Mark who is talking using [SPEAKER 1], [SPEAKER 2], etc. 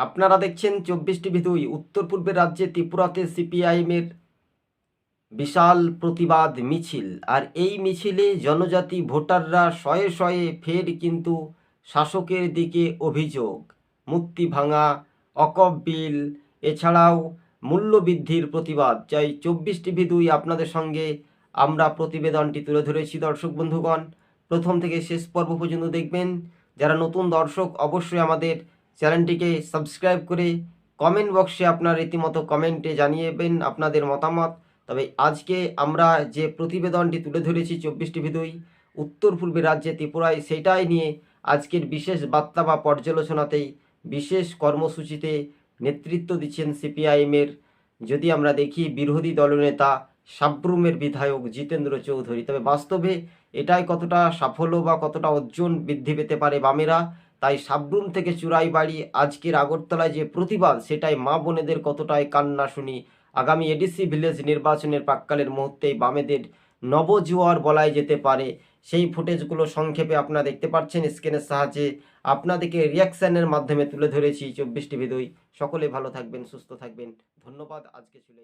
[SPEAKER 1] আপনারা দেখছেন চব্বিশ টিভি দুই। উত্তর পূর্বের রাজ্যে ত্রিপুরাতে সিপিআইএমের বিশাল প্রতিবাদ মিছিল। আর এই মিছিলে জনজাতি ভোটাররা শয়ে শয়ে ফের কিন্তু শাসকের দিকে অভিযোগ। মুক্তি ভাঙা, অকপ বিল, এছাড়াও মূল্যবৃদ্ধির প্রতিবাদ। চাই চব্বিশ টিভি দুই আপনাদের সঙ্গে আমরা প্রতিবেদনটি তুলে ধরেছি দর্শক বন্ধুগণ। প্রথম থেকে শেষ পর্ব পর্যন্ত দেখবেন। যারা নতুন দর্শক, অবশ্যই আমাদের চ্যানেলটিকে সাবস্ক্রাইব করে কমেন্ট বক্সে আপনার রীতিমতো কমেন্টে জানিয়েবেন আপনাদের মতামত। তবে আজকে আমরা যে প্রতিবেদনটি তুলে ধরেছি চব্বিশ টিভি দুই উত্তর পূর্বে রাজ্যে ত্রিপুরায় সেটাই নিয়ে আজকের বিশেষ বার্তা বা পর্যালোচনাতেই বিশেষ কর্মসূচিতে নেতৃত্ব দিচ্ছেন সিপিআইএমের। যদি আমরা দেখি বিরোধী দলনেতা সাব্রুমের বিধায়ক জিতেন্দ্র চৌধুরী, তবে বাস্তবে এটাই কতটা সাফল্য বা কতটা অর্জন বৃদ্ধি পেতে পারে বামেরা? তাই সাবরুম থেকে চূড়াই বাড়ি আজকের আগরতলায় যে প্রতিবাদ, সেটাই মা বোনেদের কতটাই কান্না শুনি। আগামী এডিসি ভিলেজ নির্বাচনের প্রাক্কালের মুহূর্তেই বামেদের নবজোয়ার বলাই যেতে পারে। সেই ফুটেজগুলো সংক্ষেপে আপনারা দেখতে পাচ্ছেন স্ক্রিনের সাহায্যে। আপনাদেরকে রিয়াকশনের মাধ্যমে তুলে ধরেছি চব্বিশ টিভি সকলে ভালো থাকবেন, সুস্থ থাকবেন। ধন্যবাদ, আজকে ছিল।